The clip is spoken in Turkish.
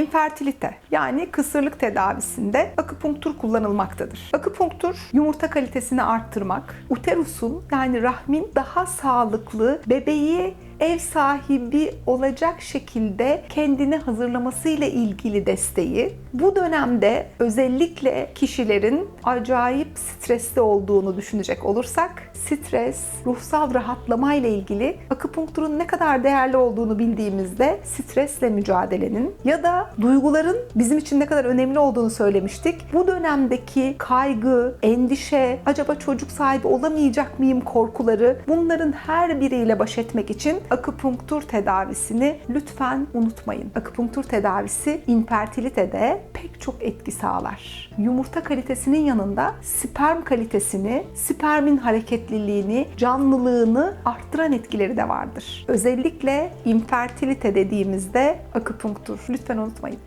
İnfertilite yani kısırlık tedavisinde akupunktur kullanılmaktadır. Akupunktur yumurta kalitesini arttırmak, uterusun yani rahmin daha sağlıklı bebeği ev sahibi olacak şekilde kendini hazırlamasıyla ilgili desteği. Bu dönemde özellikle kişilerin acayip stresli olduğunu düşünecek olursak stres, ruhsal rahatlama ile ilgili akupunkturun ne kadar değerli olduğunu bildiğimizde stresle mücadelenin ya da duyguların bizim için ne kadar önemli olduğunu söylemiştik. Bu dönemdeki kaygı, endişe, acaba çocuk sahibi olamayacak mıyım korkuları bunların her biriyle baş etmek için akupunktur tedavisini lütfen unutmayın. Akupunktur tedavisi infertilitede pek çok etki sağlar. Yumurta kalitesinin yanında sperm kalitesini, spermin hareketliliğini, canlılığını arttıran etkileri de vardır. Özellikle infertilite dediğimizde akupunktur. Lütfen unutmayın.